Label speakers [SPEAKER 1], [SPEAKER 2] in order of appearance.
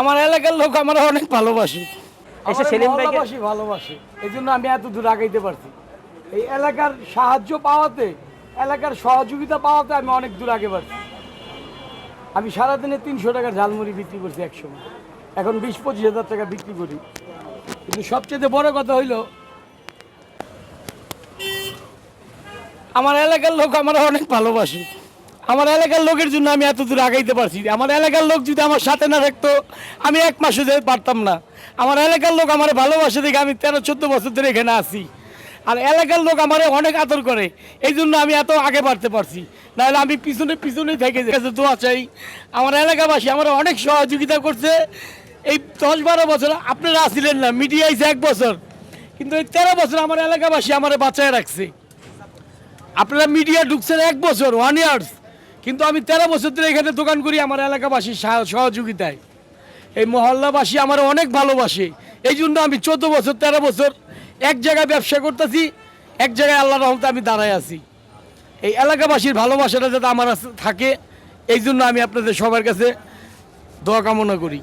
[SPEAKER 1] আমার এলাকার লোক আমার অনেক ভালোবাসে।
[SPEAKER 2] এসে সেলিম
[SPEAKER 1] ভালোবাসি ভালোবাসি। এই জন্য আমি এত দূর আগাইতে পারছি। এই এলাকার সাহায্য পাওয়াতে এলাকার সহযোগিতা পাওয়াতে আমি অনেক দূর আগে পারছি। আমি সারাদিনে তিনশো টাকার ঝালমুড়ি বিক্রি করছি একসময়। এখন বিশ পঁচিশ হাজার টাকা বিক্রি করি। কিন্তু সবচেয়ে বড় কথা হইল আমার এলাকার লোক আমার অনেক ভালোবাসে। আমার এলাকার লোকের জন্য আমি এত দূর আগাইতে পারছি। আমার এলাকার লোক যদি আমার সাথে না থাকতো, আমি এক মাসও যেতে পারতাম না। আমার এলাকার লোক আমার ভালোবাসে দেখে আমি তেরো, চোদ্দ বছর ধরে এখানে আছি। আর এলাকার লোক আমার অনেক আদর করে। এই জন্য আমি এত আগে বাড়তে পারছি। নাহলে আমি পিছনে পিছনে থেকে গেছে দোয়া চাই। আমার এলাকাবাসী আমার অনেক সহযোগিতা করছে। এই দশ, বারো বছর আপনারা আসছিলেন না, মিডিয়া আইছে এক বছর। কিন্তু এই তেরো বছর আমার এলাকাবাসী আমার বাঁচায় রাখছে। আপনারা মিডিয়া ঢুকছেন এক বছর ওয়ান ইয়ার্স কিন্তু আমি তেরো বছর ধরে এখানে দোকান করি আমার এলাকাবাসীর সহযোগিতায়। এই মহল্লাবাসী আমার অনেক ভালোবাসে। এই জন্য আমি চোদ্দ বছর, তেরো বছর এক জায়গায় ব্যবসা করতেছি, এক জায়গায় আল্লাহ রহমতে আমি দাঁড়ায় আছি। এই এলাকাবাসীর ভালোবাসাটা যাতে আমার থাকে, এই জন্য আমি আপনাদের সবার কাছে দোয়া কামনা করি।